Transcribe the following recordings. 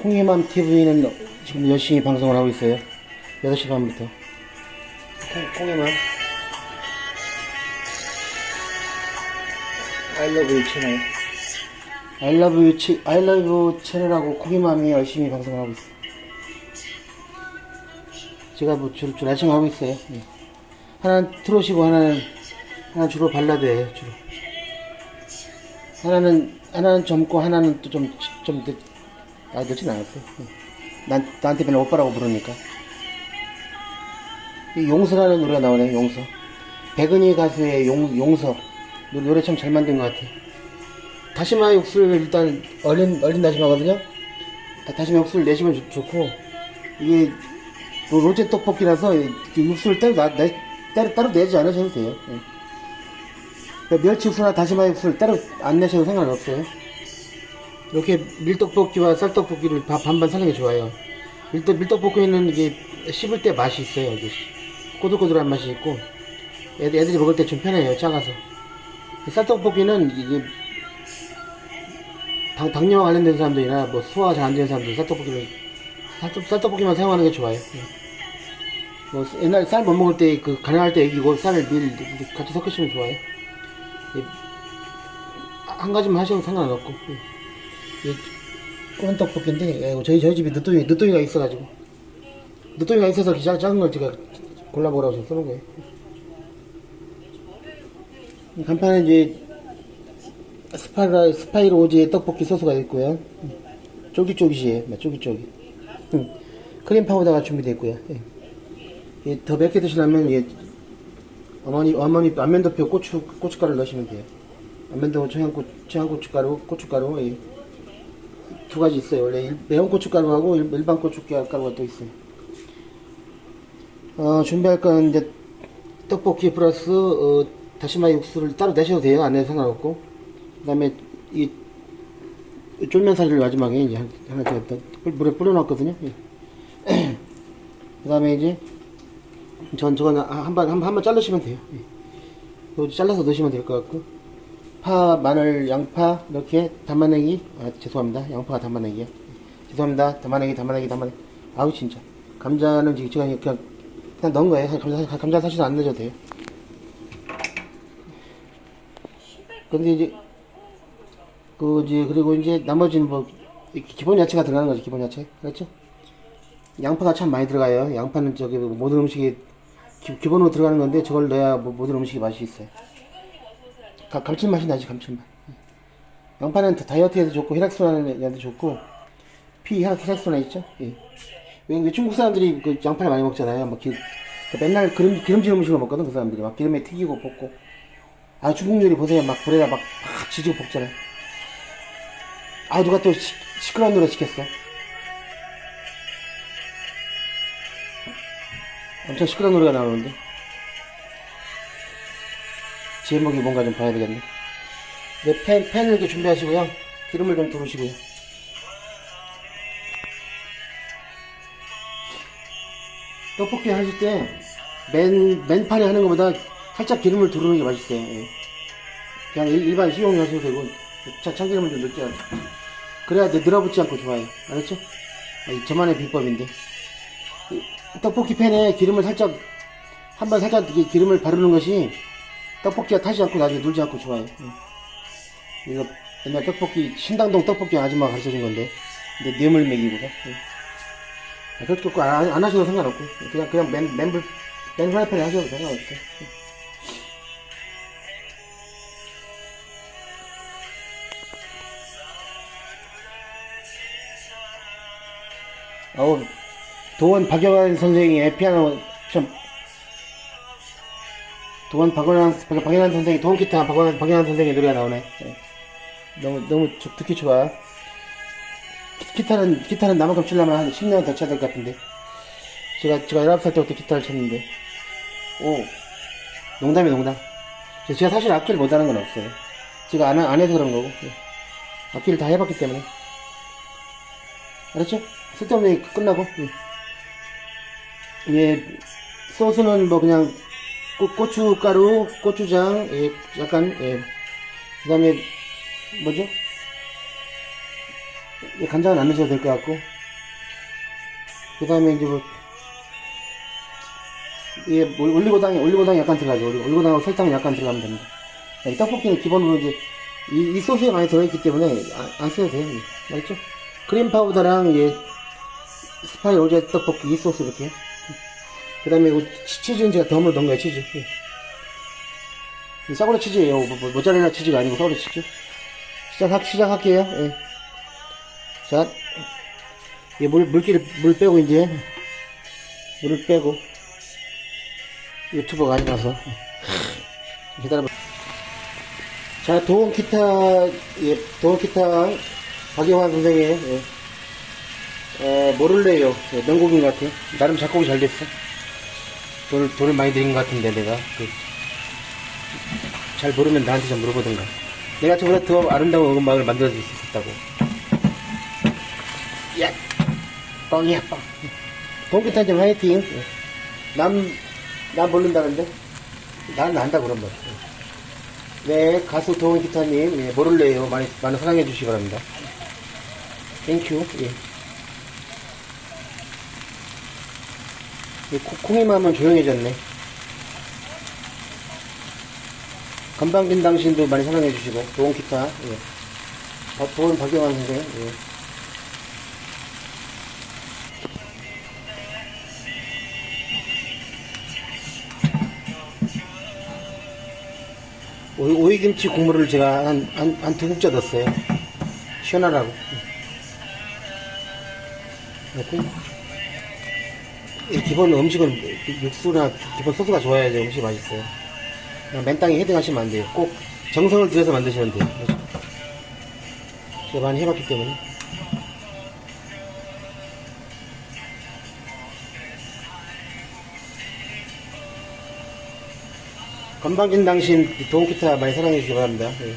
콩이맘 TV는 지금 열심히 방송을 하고 있어요. 8시 반부터. 콩, 콩이맘. Love you 채널. 치, I love you 채널하고 콩이맘이 열심히 방송을 하고 있어요. 제가 뭐 주로, 주로 열심히 하고 있어요. 예. 하나는 트롯이고 하나는, 하나 주로 발라드예요, 주로. 하나는, 하나는 젊고 하나는 또 좀, 좀, 늦, 아, 늦진 않았어요. 예. 난, 나한테 맨날 오빠라고 부르니까. 이 용서라는 노래가 나오네요, 용서. 백은희 가수의 용, 용서. 노- 노래 참 잘 만든 것 같아요. 다시마 육수를 일단 얼린, 얼린 다시마거든요? 다, 다시마 육수를 내시면 좋, 좋고, 이게 로- 로제 떡볶이라서 육수를 따로, 나, 내, 따로, 따로 내지 않으셔도 돼요. 예. 멸치 육수나 다시마 육수를 따로 안 내셔도 상관없어요. 이렇게 밀떡볶이와 쌀떡볶이를 바- 반반 사는 게 좋아요. 밀떡, 밀떡볶이는 이게 씹을 때 맛이 있어요. 이게 꼬들꼬들한 맛이 있고, 애들, 애들이 먹을 때 좀 편해요. 작아서. 쌀떡볶이는 이게 당, 당뇨와 관련된 사람들이나 뭐 소화 잘 안 되는 사람들 쌀떡볶이를 쌀떡, 쌀떡볶이만 사용하는 게 좋아요. 예. 뭐 옛날 쌀 못 먹을 때 그 가능할 때 이기고 쌀을 밀 같이 섞으시면 좋아요. 예. 한 가지만 하셔도 상관없고. 예. 꼬은 떡볶이인데 예, 저희 저희 집에 늦둥이 늦둥이가 있어가지고 늦둥이가 있어서 기- 작은 걸 제가 골라보라고 쓰는 거예요. 이 간판에 이제 스파이라 스파이로즈의 떡볶이 소스가 있고요. 네, 쫄깃쫄깃. 음, 크림 파우더가 준비되어 있고요. 예. 예, 더 맵게 드시려면 예, 어머니 어머니 안면도표 고추 고춧가루 넣으시면 돼요. 안면도 청양고 청양고춧가루 고춧가루 예. 두 가지 있어요. 원래 일- 매운 고춧가루하고 일- 일반 고춧가루가 또 있어요. 어, 준비할 건 이제 떡볶이 플러스 어, 다시마 육수를 따로 내셔도 돼요. 안 내도 상관없고. 그 다음에 이 쫄면사리를 마지막에 이제 한- 하나 또 물에 뿌려놨거든요. 예. 그 다음에 이제 전 저건 한번 한번 자르시면 돼요. 예. 잘라서 넣으시면 될 것 같고 파, 마늘, 양파 이렇게 담아내기 아 죄송합니다. 양파가 담아내기요. 죄송합니다. 담아내기, 담아내기, 담아내기. 아우 진짜 감자는 지금 제가 그냥 그냥 넣은 거예요. 감자, 감자 사실 안 넣어도 돼요. 근데 이제 그 이제 그리고 이제 나머지는 뭐 기본 야채가 들어가는 거죠. 기본 야채 그렇죠? 양파가 참 많이 들어가요. 양파는 저기 뭐 모든 음식에 기, 본으로 들어가는 건데 저걸 넣어야 뭐 모든 음식이 맛이 있어요. 가, 감칠맛이 나지 감칠맛. 양파는 다- 다이어트에도 좋고 혈액순환에도 좋고 피 혈액 혈액순환 있죠? 예. 왜 중국 사람들이 그 양파를 많이 먹잖아요. 막 기, 그 맨날 기름 기름진 음식을 먹거든 그 사람들이 막 기름에 튀기고 볶고. 아 중국 요리 보세요. 막 불에다 막, 막 지지고 볶잖아요. 아 누가 또 시, 시끄러운 노래 시켰어. 엄청 시끄러운 노래가 나오는데 제목이 뭔가 좀 봐야 되겠네. 네, 팬, 팬을 이렇게 준비하시고요. 기름을 좀 두르시고요. 떡볶이 하실 때 맨, 맨판에 하는 것보다 살짝 기름을 두르는 게 맛있어요. 예. 그냥 일, 반 식용유 하셔도 되고 차, 참기름을 좀 넣지 않고 그래야 이제 늘어붙지 않고 좋아요. 알았죠? 아, 이 저만의 비법인데. 떡볶이 팬에 기름을 살짝 한번 살짝 이렇게 기름을 바르는 것이 떡볶이가 타지 않고 나중에 눌지 않고 좋아요. 응. 이거 옛날 떡볶이 신당동 떡볶이 아줌마가 가르쳐 준 건데 근데 뇌물 먹이고서 응. 아, 그렇게 꼭 안, 안 하셔도 상관없고 그냥 그냥 맨 맨불 맨 프라이팬에 하셔도 상관없어요. 응. 어우 도원 박영환 선생의 피아노 참 도원 박영환 박- 박영환 선생이 도원 기타 박영환 박영환 선생의 노래가 나오네. 예. 너무 너무 좋- 듣기 좋아. 기- 기타는 기타는 나만큼 치려면 한 10년 더 쳐야 될 것 같은데. 제가 제가 19살 때부터 기타를 쳤는데. 오 농담이 농담. 제- 제가 사실 악기를 못하는 건 없어요. 제가 안, 하- 안 해서 그런 거고. 예. 악기를 다 해봤기 때문에. 알았죠? 쓸데없는 얘기 끝나고. 예. 예, 소스는 뭐 그냥 고, 고춧가루, 고추장, 예, 약간, 예. 그 다음에, 뭐죠? 예, 간장은 안 넣으셔도 될 것 같고, 그 다음에 이제 뭐, 예, 뭐 올리고당이, 올리고당이 약간 들어가죠. 올리- 올리고당하고 설탕이 약간 들어가면 됩니다. 이 떡볶이는 기본으로 이제, 이, 이 소스에 많이 들어있기 때문에 안, 안 써도 돼요. 예. 알겠죠? 크림 파우더랑, 예, 스파이 로제 떡볶이 이 소스 이렇게. 그 다음에 이거 치- 치즈는 제가 덤으로 넣은 거예요, 치즈. 예. 이 싸구려 치즈예요. 뭐, 뭐, 모짜렐라 치즈가 아니고 싸구려 치즈. 시작할, 시작할게요. 예. 자, 이 물, 물기를, 물 빼고, 이제, 물을 빼고, 유튜버가 아니라서. 기다려봐. 자, 도움 기타, 예, 도움 기타, 박영환 선생의, 예, 어, 모를래요. 예, 명곡인 것 같아요. 나름 작곡이 잘 됐어. 돈을, 돈을 많이 들인 것 같은데, 내가. 그, 잘 모르면 나한테 좀 물어보든가. 내가 저보다 더 아름다운 음악을 만들어줄 수 있었다고. 야! 뻥이야, 뻥. 동기탄 좀 화이팅. 남, 남 모른다는데? 난 안다, 그런 거. 네, 가수 도훈 기타님, 예, 모를래요. 많이, 많이 사랑해 주시기 바랍니다. 땡큐, 예. 콩- 콩이 마음은 조용해졌네. 건방진 당신도 많이 사랑해 주시고, 도훈 기타, 예. 어, 도훈 박영환 선생, 예. 오이, 오이 김치 국물을 제가 한, 한, 한 두 국자 넣었어요. 시원하라고. 그리고 이 기본 음식은 육수나 기본 소스가 좋아야지 음식이 맛있어요. 그냥 맨땅에 헤딩하시면 안 돼요. 꼭 정성을 들여서 만드시면 돼요. 그렇죠? 제가 많이 해봤기 때문에. 건방진 당신 도움기타 많이 사랑해 주시기 바랍니다. 예.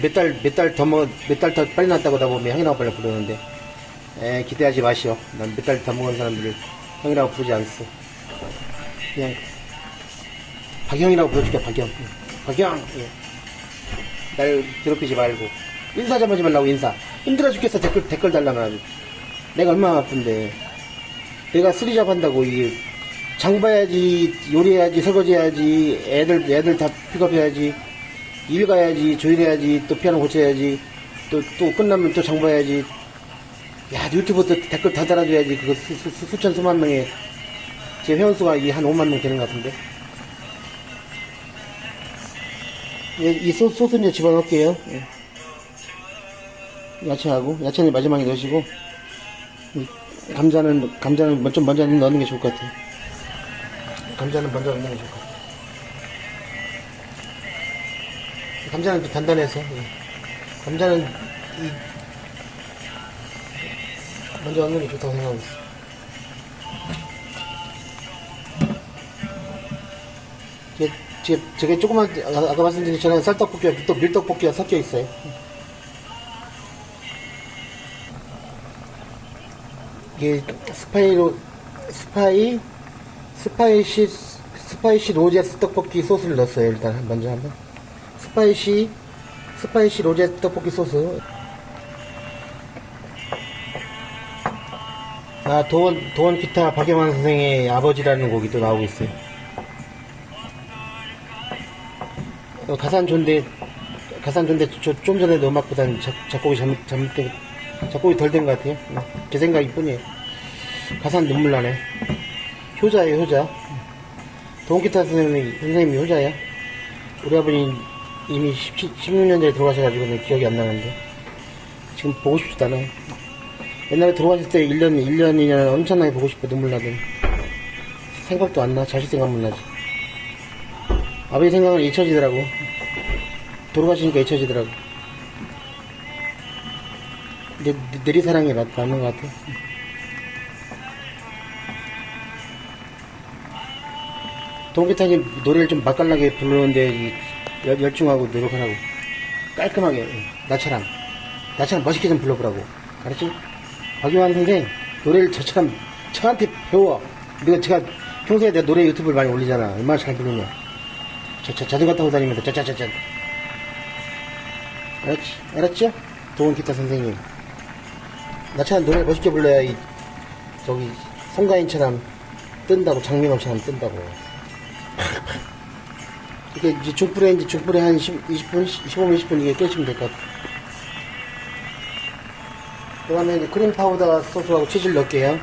몇 달, 몇 달 더 먹, 몇달 더 빨리 났다고 하다 보면 형이라고 빨리 부르는데, 에, 기대하지 마시오. 난 몇 달 더 먹은 사람들을 형이라고 부르지 않았어. 그냥, 박형이라고 불러줄게, 박형. 박형! 예. 날 괴롭히지 말고. 인사 좀 하지 말라고, 인사. 힘들어 죽겠어, 댓글, 댓글 아주. 내가 얼마나 아픈데. 내가 쓰리잡 한다고, 이게, 장 봐야지, 요리해야지, 설거지해야지, 애들, 애들 다 픽업해야지, 일 가야지, 조일해야지, 또 피아노 고쳐야지, 또, 또 끝나면 또 장 봐야지. 야, 유튜브 또 댓글 다 달아줘야지. 그거 수, 수, 수, 수천, 수만 명의, 제 회원수가 이한 5만 명 되는 것 같은데. 예, 이 소, 소스 이제 집어넣을게요. 예. 야채하고, 야채는 마지막에 넣으시고, 이 감자는, 감자는 좀 먼저 넣는 게 좋을 것 같아요. 감자는 먼저 넣는 게 좋을 것 같아요. 감자는 좀 단단해서, 예. 감자는, 이, 먼저 게 좋다고 생각하고 있어요. 제, 제, 저게 조그만, 아- 아까 말씀드린 것처럼 쌀떡볶이와 밀떡, 밀떡볶이가 섞여 있어요. 이게 스파이로, 스파이, 스파이시, 스파이시 로제스 떡볶이 소스를 넣었어요. 일단 먼저 한번. 스파이시, 스파이시 로제 떡볶이 소스. 아, 도원, 도원 기타 박영환 선생의 아버지라는 곡이 또 나오고 있어요. 어, 가산 존대, 가산 존대 저- 좀 전에도 음악보다는 작, 작곡이 잘못, 잘못된, 작곡이 덜 된 것 같아요. 음, 제 생각일 뿐이에요. 가산 눈물 나네. 효자예요, 효자. 동기타 선생님이, 선생님이 효자야. 우리 아버님 이미 17, 16년 전에 돌아가셔가지고 내 기억이 안 나는데. 지금 보고 싶지도 않아요. 옛날에 돌아가실 때 1년, 1년, 2년 엄청나게 보고 싶어 눈물 나더니. 생각도 안 나. 자식 생각만 나지. 아버지 생각은 잊혀지더라고. 돌아가시니까 잊혀지더라고. 내, 내- 내리사랑이 맞, 맞는 것 같아. 동기타님 노래를 좀 맛깔나게 부르는데 열중하고 노력하라고. 깔끔하게. 나처럼. 나처럼 멋있게 좀 불러보라고. 알았지? 박유환 선생, 노래를 저처럼 저한테 배워. 내가 제가 평소에 내가 노래 유튜브를 많이 올리잖아. 얼마나 잘 부르냐. 저, 저, 자전거 타고 다니면서 짜짜짜짜. 알았지? 알았죠? 도원 기타 선생님. 나처럼 노래 멋있게 불러야 이 저기 송가인처럼 뜬다고 장민호처럼 뜬다고 이게 이제 중불에 이제 중불에 한 10, 20분 15분 20분 이게 끓이시면 될 것 같아요 그 다음에 이제 크림 파우더 소스하고 치즈를 넣을게요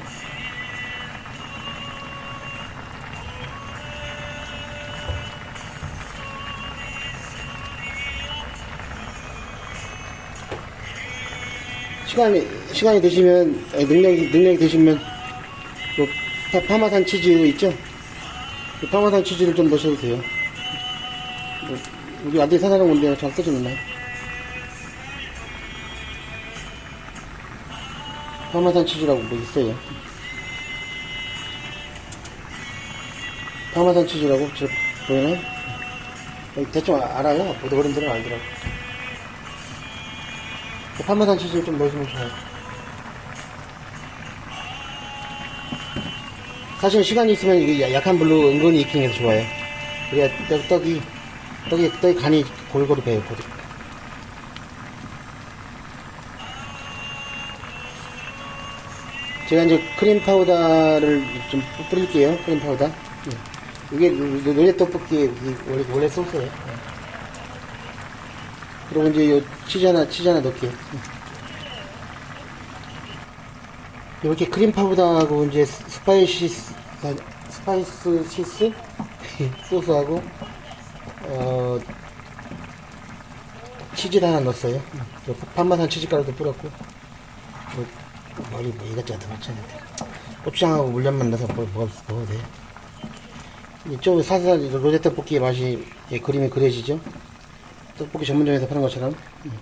시간이 시간이 되시면 능력이 능력이 되시면 그 파- 파마산 치즈 있죠? 그 파마산 치즈를 좀 넣으셔도 돼요. 뭐, 우리 아들이 사다는 건데 잘 써주는 날. 파마산 치즈라고 뭐 있어요. 파마산 치즈라고 저 보이나? 어, 대충 아- 알아요. 보도 어른들은 알더라고. 그 파마산 치즈를 좀 넣어주면 좋아요. 사실 시간이 있으면 이게 야- 약한 불로 은근히 익히는 게 좋아요. 그래야 떡- 떡이, 떡이, 떡이 간이 골고루 배요, 골 제가 이제 크림 파우더를 좀 뿌릴게요, 크림 파우더. 예. 이게 노래 떡볶이 원래, 원래 소스예요. 예. 그리고 이제 요 치즈 하나, 치즈 하나 넣을게요. 이렇게 크림 파우더하고 이제 스파이시 스파이스 시스 소스하고 어 치즈를 하나 넣었어요. 요 판마산 치즈가루도 뿌렸고 뭐, 머리 뭐 이것저것 다 맞춰야 돼. 고추장하고 물엿만 넣어서 먹, 먹, 먹어도 돼요. 이좀 사살 로제 떡볶이의 맛이 예, 그림이 그려지죠. 떡볶이 전문점에서 파는 것처럼 음.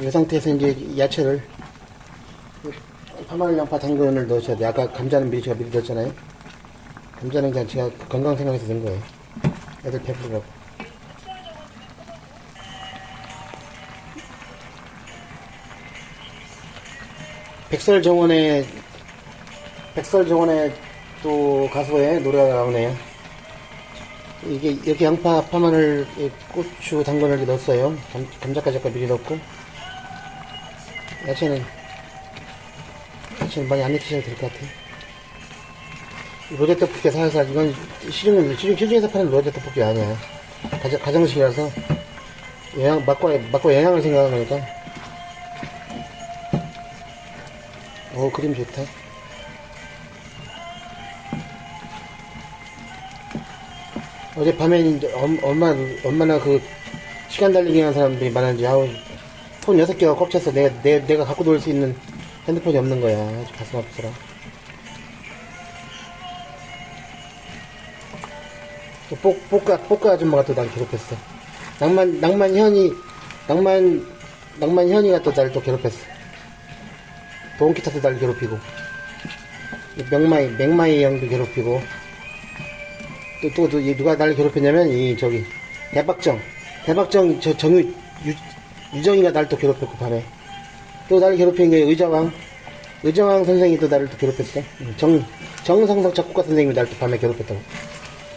이 상태에서 이제 야채를 파마늘 양파 당근을 넣으셔야 돼요. 아까 감자는 미리 제가 미리 넣었잖아요. 감자는 그냥 제가 건강 생각해서 넣은 거예요. 애들 배부르라고. 백설 정원에 백설 정원에 또 가수의 노래가 나오네요. 이게 이렇게 양파, 파마늘, 이 고추, 당근을 이렇게 넣었어요. 감, 감자까지 아까 미리 넣고 야채는 지금 많이 안 익히셔도 될 것 같아요. 이 로제 떡볶이 살살, 이건 시중, 시중, 시중에서 파는 로제 떡볶이 아니야. 가정, 가정식이라서, 영양, 맛과, 맛과 영양을 생각하는 거니까. 오, 그림 좋다. 어젯밤에 엄마, 얼마나 그, 시간 달리기 하는 사람들이 많은지, 아우, 폰 6개가 꽉 찼어. 내가, 내, 내가 갖고 놀 수 있는 핸드폰이 없는 거야. 아주 가슴 아프더라. 또 뽀, 뽀까, 뽀까 아줌마가 또 날 괴롭혔어. 낭만, 낭만 현이, 낭만, 낭만 현이가 또 날 또 괴롭혔어. 도원기타도 날 괴롭히고. 명마이, 맹마이 형도 괴롭히고. 또, 또, 또, 이 누가 날 괴롭혔냐면, 이, 저기, 대박정. 대박정, 저, 정유, 유, 유정이가 날 또 괴롭혔고, 밤에. 또 나를 괴롭힌 게 의자왕. 의자왕 선생이 또 나를 또 괴롭혔어. 정, 정성석 작곡가 선생님이 날 또 밤에 괴롭혔다고.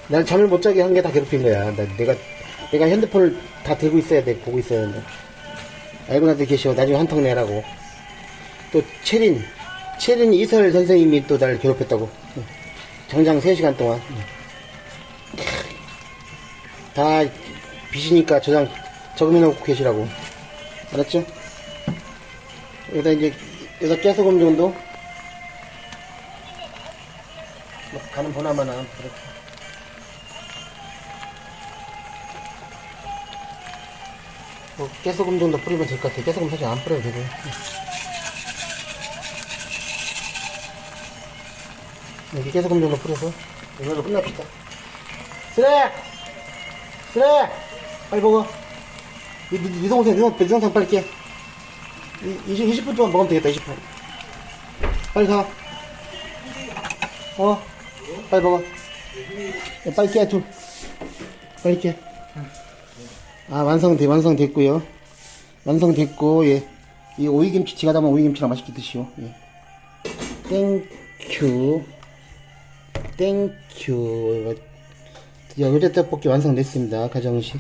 난 잠을 못 자게 한 게 다 괴롭힌 거야. 나, 내가, 내가 핸드폰을 다 들고 있어야 돼. 보고 있어야 되는데. 알고 나도 계셔. 나중에 한턱 내라고. 또, 채린. 채린 이설 선생님이 또 나를 괴롭혔다고. 정장 3시간 동안. 다 빚이니까 저장, 적금해놓고 계시라고. 알았죠? 여기다 이제, 여기다 깨소금 정도? 뭐 가는 보나마나, 그렇게. 뭐 깨소금 정도 뿌리면 될 것 같아요. 깨소금 사실 안 뿌려도 되고. 여기 깨소금 정도 뿌려서 이걸로 끝납시다. 쓰레! 쓰레! 빨리 먹어. 이, 이, 이 동생, 이 동생, 이 동생 빨리 깨. 이, 20, 20분 동안 먹으면 되겠다, 20분. 빨리 가. 어? 빨리 먹어. 야, 빨리 깨, 둘. 빨리 깨. 아, 완성돼, 완성됐고요 완성됐고, 예. 이 오이김치, 지가 담은 오이김치랑 맛있게 드시오. 예. 땡큐. 땡큐. 드디어 요제 떡볶이 완성됐습니다. 가정식.